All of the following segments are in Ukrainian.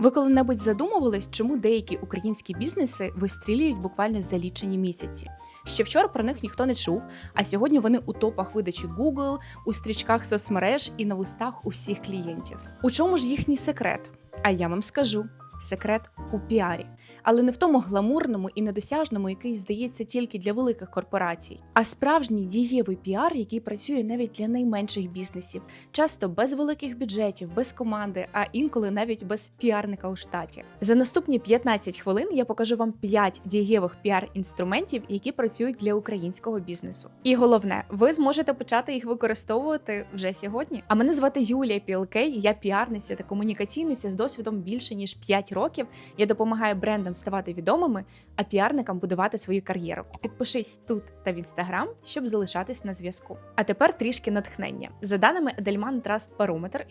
Ви коли-небудь задумувались, чому деякі українські бізнеси вистрілюють буквально за лічені місяці? Ще вчора про них ніхто не чув, а сьогодні вони у топах видачі Google, у стрічках соцмереж і на вустах усіх клієнтів. У чому ж їхній секрет? А я вам скажу: секрет у піарі. Але не в тому гламурному і недосяжному, який здається тільки для великих корпорацій, а справжній дієвий піар, який працює навіть для найменших бізнесів, часто без великих бюджетів, без команди, а інколи навіть без піарника у штаті. За наступні 15 хвилин я покажу вам 5 дієвих піар-інструментів, які працюють для українського бізнесу. І головне, ви зможете почати їх використовувати вже сьогодні. А мене звати Юлія Пілкей, я піарниця та комунікаційниця з досвідом більше ніж 5 років. Я допомагаю брендам ставати відомими, а піарникам будувати свою кар'єру. Підпишись тут та в інстаграм, щоб залишатись на зв'язку. А тепер трішки натхнення. За даними Edelman Trust Barometer,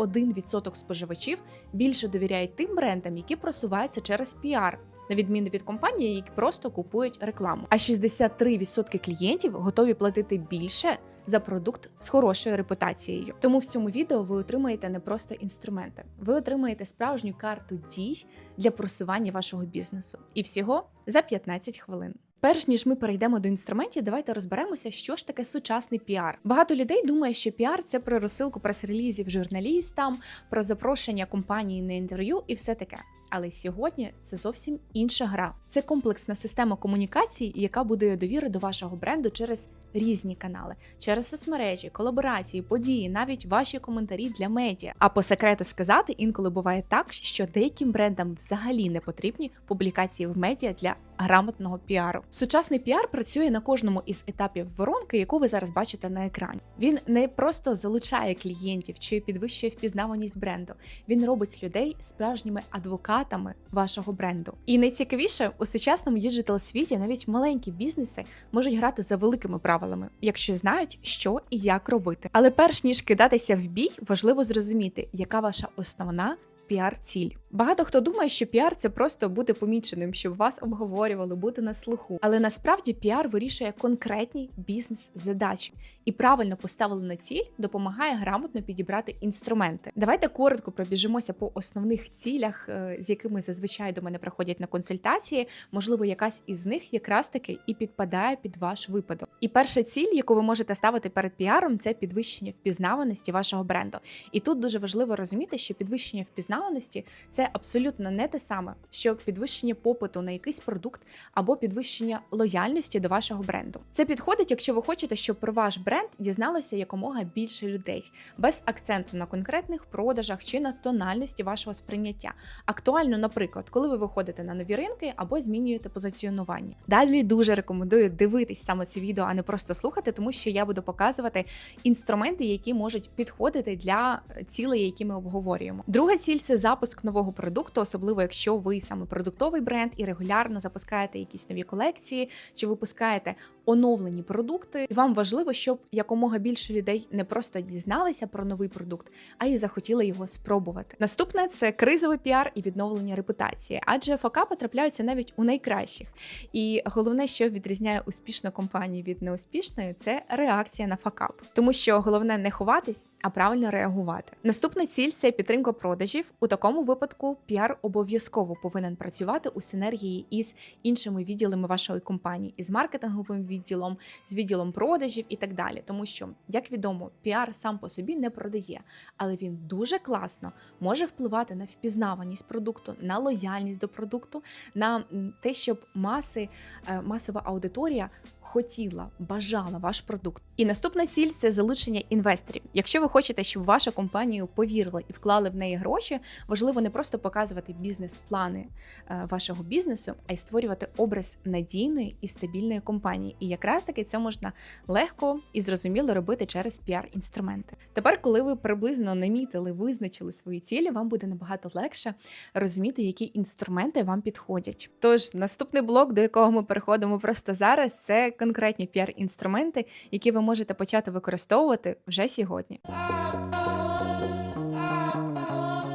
61% споживачів більше довіряють тим брендам, які просуваються через піар. На відміну від компаній, які просто купують рекламу. А 63% клієнтів готові платити більше за продукт з хорошою репутацією. Тому в цьому відео ви отримаєте не просто інструменти, ви отримаєте справжню карту дій для просування вашого бізнесу. І всього за 15 хвилин. Перш ніж ми перейдемо до інструментів, давайте розберемося, що ж таке сучасний піар. Багато людей думає, що піар це про розсилку прес-релізів журналістам, про запрошення компанії на інтерв'ю і все таке. Але сьогодні це зовсім інша гра. Це комплексна система комунікацій, яка будує довіру до вашого бренду через різні канали, через соцмережі, колаборації, події, навіть ваші коментарі для медіа. А по секрету сказати, інколи буває так, що деяким брендам взагалі не потрібні публікації в медіа для грамотного піару. Сучасний піар працює на кожному із етапів воронки, яку ви зараз бачите на екрані. Він не просто залучає клієнтів чи підвищує впізнаваність бренду. Він робить людей справжніми адвокатами вашого бренду. І найцікавіше у сучасному діджитал світі навіть маленькі бізнеси можуть грати за великими правилами, якщо знають, що і як робити. Але перш ніж кидатися в бій, важливо зрозуміти, яка ваша основна піар-ціль. Багато хто думає, що піар це просто бути поміченим, щоб вас обговорювали, бути на слуху. Але насправді піар вирішує конкретні бізнес-задачі і правильно поставлена ціль допомагає грамотно підібрати інструменти. Давайте коротко пробіжимося по основних цілях, е, з якими зазвичай до мене приходять на консультації. Можливо, якась із них якраз таки і підпадає під ваш випадок. І перша ціль, яку ви можете ставити перед піаром, це підвищення впізнаваності вашого бренду. І тут дуже важливо розуміти, що підвищення впізнаваності це абсолютно не те саме, що підвищення попиту на якийсь продукт або підвищення лояльності до вашого бренду. Це підходить, якщо ви хочете, щоб про ваш бренд дізналося якомога більше людей, без акценту на конкретних продажах чи на тональності вашого сприйняття. Актуально, наприклад, коли ви виходите на нові ринки або змінюєте позиціонування. Далі дуже рекомендую дивитись саме це відео, а не просто слухати, тому що я буду показувати інструменти, які можуть підходити для цілей, які ми обговорюємо. Друга ціль це запуск нового продукту, особливо якщо ви саме продуктовий бренд і регулярно запускаєте якісь нові колекції чи випускаєте оновлені продукти. І вам важливо, щоб якомога більше людей не просто дізналися про новий продукт, а й захотіли його спробувати. Наступне це кризовий піар і відновлення репутації, адже ФК потрапляються навіть у найкращих. І головне, що відрізняє успішну компанію від неуспішної, це реакція на факап. Тому що головне не ховатись, а правильно реагувати. Наступна ціль це підтримка продажів. У такому випадку піар обов'язково повинен працювати у синергії із іншими відділами вашої компанії, із маркетинговим відділом, з відділом продажів і так далі. Тому що, як відомо, піар сам по собі не продає, але він дуже класно може впливати на впізнаваність продукту, на лояльність до продукту, на те, щоб маси, е, масова аудиторія. Хотіла, бажала ваш продукт. І наступна ціль це залучення інвесторів. Якщо ви хочете, щоб ваша компанія повірила і вклали в неї гроші, важливо не просто показувати бізнес-плани е, вашого бізнесу, а й створювати образ надійної і стабільної компанії. І якраз таки це можна легко і зрозуміло робити через піар-інструменти. Тепер, коли ви приблизно намітили, визначили свої цілі, вам буде набагато легше розуміти, які інструменти вам підходять. Тож наступний блок, до якого ми переходимо просто зараз, це конкретні піар-інструменти, які ви можете почати використовувати вже сьогодні.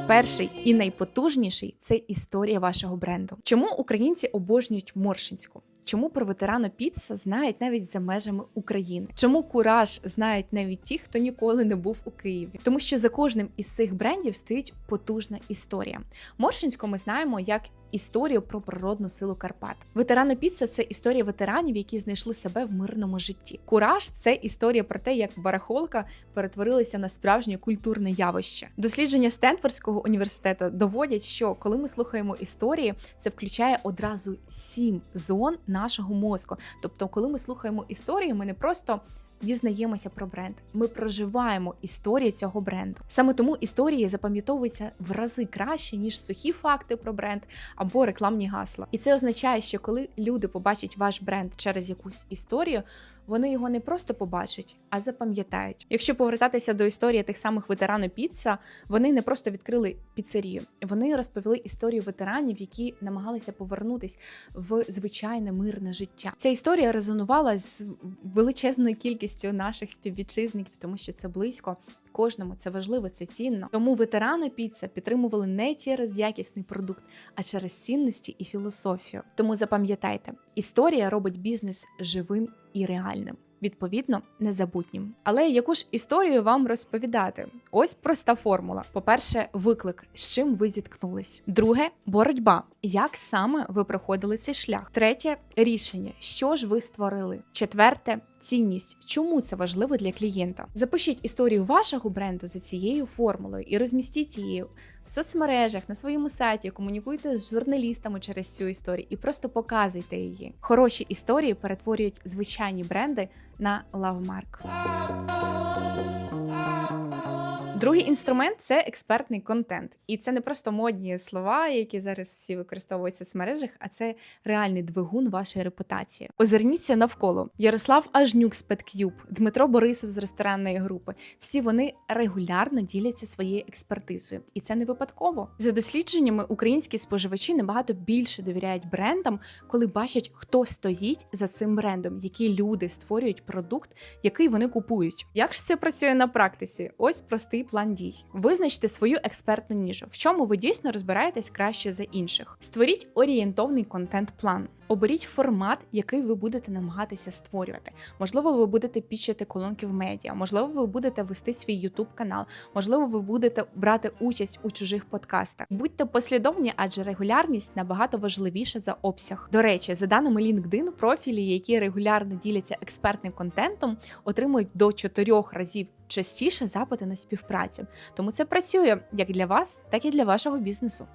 Перший і найпотужніший це історія вашого бренду. Чому українці обожнюють Моршинську? Чому про ветерана Піца знають навіть за межами України? Чому кураж знають навіть ті, хто ніколи не був у Києві? Тому що за кожним із цих брендів стоїть потужна історія. Моршинську ми знаємо як історію про природну силу Карпат. Ветерана Піца це історія ветеранів, які знайшли себе в мирному житті. Кураж це історія про те, як барахолка перетворилася на справжнє культурне явище. Дослідження Стенфордського університету доводять, що коли ми слухаємо історії, це включає одразу сім зон нашого мозку. Тобто, коли ми слухаємо історії, ми не просто дізнаємося про бренд. Ми проживаємо історію цього бренду. Саме тому історії запам'ятовуються в рази краще ніж сухі факти про бренд або рекламні гасла. І це означає, що коли люди побачать ваш бренд через якусь історію. Вони його не просто побачать, а запам'ятають. Якщо повертатися до історії тих самих ветеранів піца, вони не просто відкрили піцерію, вони розповіли історію ветеранів, які намагалися повернутись в звичайне мирне життя. Ця історія резонувала з величезною кількістю наших співвітчизників, тому що це близько. Кожному це важливо, це цінно. Тому ветерани піца підтримували не через якісний продукт, а через цінності і філософію. Тому запам'ятайте, історія робить бізнес живим і реальним. Відповідно, незабутнім. Але яку ж історію вам розповідати? Ось проста формула: по-перше, виклик, з чим ви зіткнулись. Друге боротьба. Як саме ви проходили цей шлях? Третє рішення, що ж ви створили. Четверте цінність. Чому це важливо для клієнта? Запишіть історію вашого бренду за цією формулою і розмістіть її в соцмережах на своєму сайті. Комунікуйте з журналістами через цю історію і просто показуйте її. Хороші історії перетворюють звичайні бренди на лавмарк. Другий інструмент це експертний контент, і це не просто модні слова, які зараз всі використовуються в соцмережах, а це реальний двигун вашої репутації. Озирніться навколо Ярослав Ажнюк з PetCube, Дмитро Борисов з ресторанної групи. Всі вони регулярно діляться своєю експертизою, і це не випадково. За дослідженнями, українські споживачі набагато більше довіряють брендам, коли бачать, хто стоїть за цим брендом, які люди створюють продукт, який вони купують. Як ж це працює на практиці? Ось простий план дій. Визначте свою експертну ніжу, в чому ви дійсно розбираєтесь краще за інших. Створіть орієнтовний контент-план. Оберіть формат, який ви будете намагатися створювати. Можливо, ви будете пічити колонки в медіа, можливо, ви будете вести свій YouTube канал, можливо, ви будете брати участь у чужих подкастах. Будьте послідовні, адже регулярність набагато важливіша за обсяг. До речі, за даними LinkedIn, профілі, які регулярно діляться експертним контентом, отримують до 4 разів частіше запити на співпрацю. Тому це працює як для вас, так і для вашого бізнесу.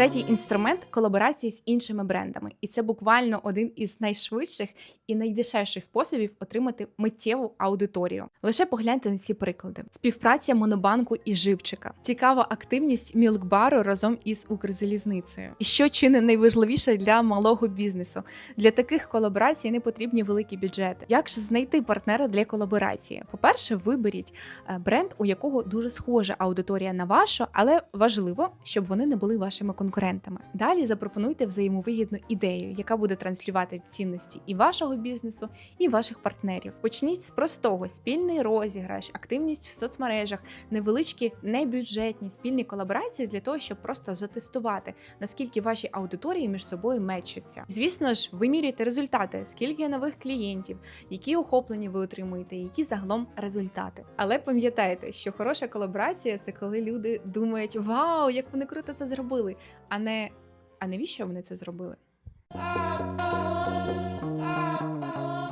Третій інструмент колаборації з іншими брендами, і це буквально один із найшвидших і найдешевших способів отримати миттєву аудиторію. Лише погляньте на ці приклади: співпраця Монобанку і Живчика, цікава активність Мілкбару разом із Укрзалізницею. І що чи не найважливіше для малого бізнесу. Для таких колаборацій не потрібні великі бюджети. Як ж знайти партнера для колаборації? По-перше, виберіть е, бренд, у якого дуже схожа аудиторія на вашу, але важливо, щоб вони не були вашими конкурентами. Далі запропонуйте взаємовигідну ідею, яка буде транслювати цінності і вашого бізнесу, і ваших партнерів. Почніть з простого: спільний розіграш, активність в соцмережах, невеличкі небюджетні спільні колаборації для того, щоб просто затестувати, наскільки ваші аудиторії між собою мечаться. Звісно ж, вимірюйте результати, скільки нових клієнтів, які охоплення ви отримуєте, які загалом результати. Але пам'ятайте, що хороша колаборація це коли люди думають: Вау, як вони круто це зробили! А не а навіщо вони це зробили?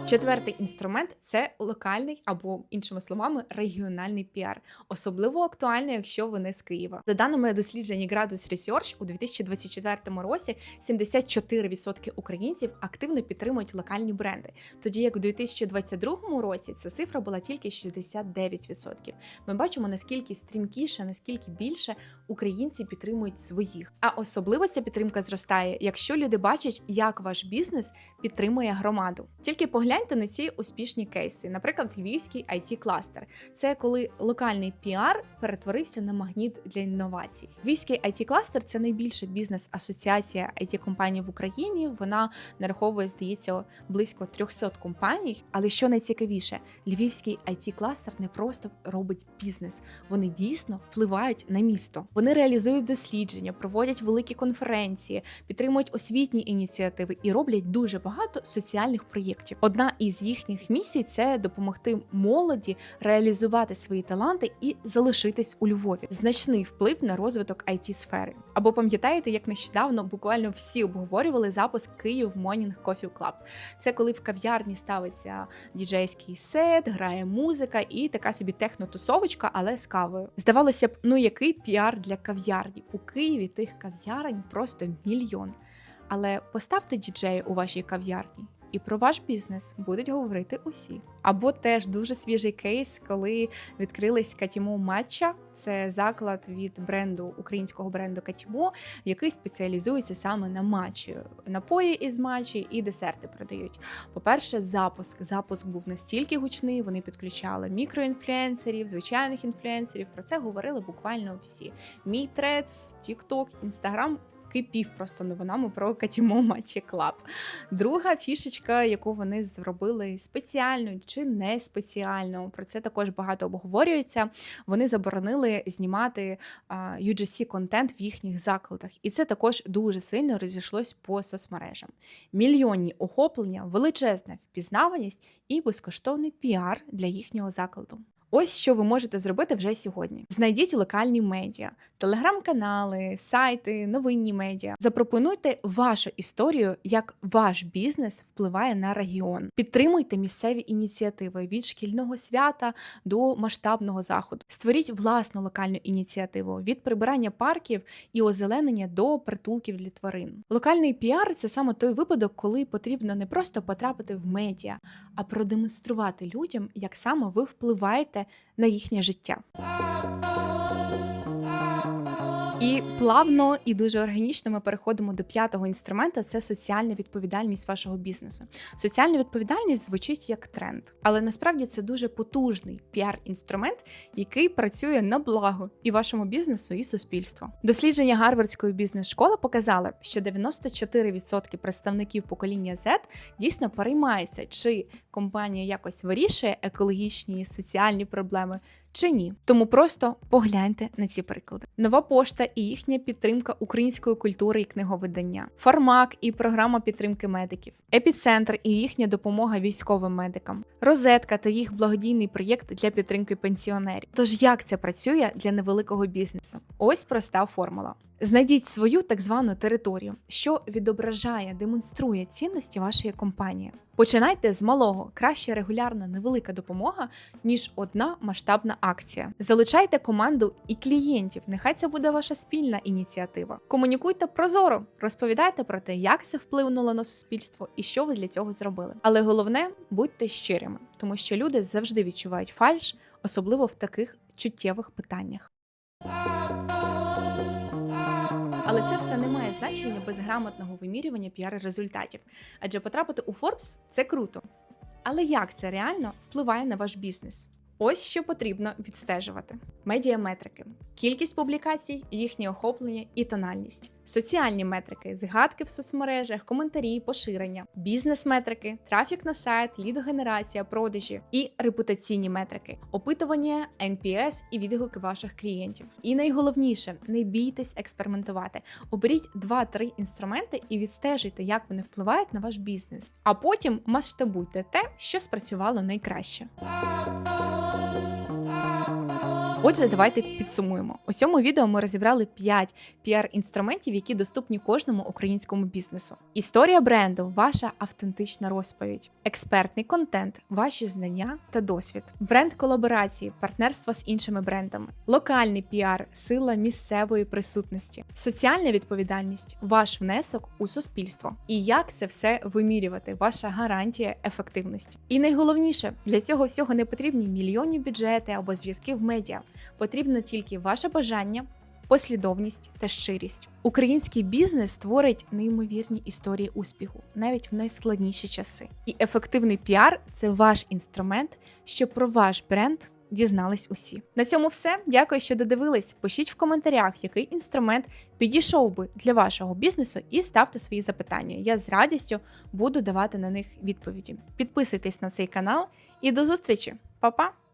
Четвертий інструмент це локальний або, іншими словами, регіональний піар, особливо актуально, якщо ви не з Києва. За даними дослідження Gradus Research, у 2024 році 74% українців активно підтримують локальні бренди, тоді як у 2022 році ця цифра була тільки 69%. Ми бачимо наскільки стрімкіше, наскільки більше українці підтримують своїх. А особливо ця підтримка зростає, якщо люди бачать, як ваш бізнес підтримує громаду. Тільки погляньте Погляньте на ці успішні кейси, наприклад, львівський it кластер Це коли локальний піар перетворився на магніт для інновацій. Львівський it кластер це найбільша бізнес-асоціація it компаній в Україні. Вона нараховує, здається, близько 300 компаній. Але що найцікавіше, львівський it кластер не просто робить бізнес, вони дійсно впливають на місто. Вони реалізують дослідження, проводять великі конференції, підтримують освітні ініціативи і роблять дуже багато соціальних проєктів. Одна із їхніх місій це допомогти молоді реалізувати свої таланти і залишитись у Львові. Значний вплив на розвиток it сфери. Або пам'ятаєте, як нещодавно буквально всі обговорювали запуск Київ Morning Coffee Club. Це коли в кав'ярні ставиться діджейський сет, грає музика і така собі технотусовочка, але з кавою. Здавалося б, ну який піар для кав'ярні у Києві тих кав'ярень просто мільйон. Але поставте діджея у вашій кав'ярні. І про ваш бізнес будуть говорити усі. Або теж дуже свіжий кейс, коли відкрились Катімо Матча. Це заклад від бренду українського бренду Катімо, який спеціалізується саме на матчі. Напої із матчі і десерти продають. По-перше, запуск. Запуск був настільки гучний, вони підключали мікроінфлюенсерів, звичайних інфлюенсерів. Про це говорили буквально всі. Мій трец, Тікток, Інстаграм кипів просто новинами про Катімо Матчі Клаб. Друга фішечка, яку вони зробили спеціально чи не спеціально, про це також багато обговорюється. Вони заборонили знімати UGC контент в їхніх закладах, і це також дуже сильно розійшлось по соцмережам. Мільйонні охоплення, величезна впізнаваність і безкоштовний піар для їхнього закладу. Ось що ви можете зробити вже сьогодні. Знайдіть локальні медіа, телеграм-канали, сайти, новинні медіа. Запропонуйте вашу історію, як ваш бізнес впливає на регіон. Підтримуйте місцеві ініціативи від шкільного свята до масштабного заходу. Створіть власну локальну ініціативу від прибирання парків і озеленення до притулків для тварин. Локальний піар це саме той випадок, коли потрібно не просто потрапити в медіа, а продемонструвати людям, як саме ви впливаєте на їхнє життя. Плавно і дуже органічно ми переходимо до п'ятого інструмента це соціальна відповідальність вашого бізнесу. Соціальна відповідальність звучить як тренд, але насправді це дуже потужний піар-інструмент, який працює на благо і вашому бізнесу, і суспільству. Дослідження Гарвардської бізнес-школи показали, що 94% представників покоління Z дійсно переймаються, чи компанія якось вирішує екологічні і соціальні проблеми чи ні. Тому просто погляньте на ці приклади. Нова пошта і їхня підтримка української культури і книговидання, Фармак і програма підтримки медиків, епіцентр і їхня допомога військовим медикам, розетка та їх благодійний проєкт для підтримки пенсіонерів. Тож як це працює для невеликого бізнесу? Ось проста формула. Знайдіть свою так звану територію, що відображає, демонструє цінності вашої компанії. Починайте з малого, краще регулярна невелика допомога, ніж одна масштабна акція. Залучайте команду і клієнтів. Нехай це буде ваша спільна ініціатива. Комунікуйте прозоро, розповідайте про те, як це вплинуло на суспільство і що ви для цього зробили. Але головне будьте щирими, тому що люди завжди відчувають фальш, особливо в таких чуттєвих питаннях. Але це все не має значення без грамотного вимірювання піар-результатів. Адже потрапити у Forbes – це круто. Але як це реально впливає на ваш бізнес? Ось що потрібно відстежувати: медіаметрики, кількість публікацій, їхнє охоплення і тональність, соціальні метрики, згадки в соцмережах, коментарі, поширення, бізнес-метрики, трафік на сайт, лідогенерація, продажі і репутаційні метрики, опитування, NPS і відгуки ваших клієнтів. І найголовніше, не бійтесь експериментувати. Оберіть 2-3 інструменти і відстежуйте, як вони впливають на ваш бізнес. А потім масштабуйте те, що спрацювало найкраще. Отже, давайте підсумуємо. У цьому відео ми розібрали 5 піар-інструментів, які доступні кожному українському бізнесу. Історія бренду, ваша автентична розповідь, експертний контент, ваші знання та досвід, бренд колаборації, партнерство з іншими брендами, локальний піар, сила місцевої присутності, соціальна відповідальність, ваш внесок у суспільство. І як це все вимірювати, ваша гарантія ефективності. І найголовніше для цього всього не потрібні мільйонні бюджети або зв'язки в медіа. Потрібно тільки ваше бажання, послідовність та щирість. Український бізнес створить неймовірні історії успіху навіть в найскладніші часи. І ефективний піар це ваш інструмент, щоб про ваш бренд дізнались усі. На цьому все. Дякую, що додивились. Пишіть в коментарях, який інструмент підійшов би для вашого бізнесу, і ставте свої запитання. Я з радістю буду давати на них відповіді. Підписуйтесь на цей канал і до зустрічі, Па-па!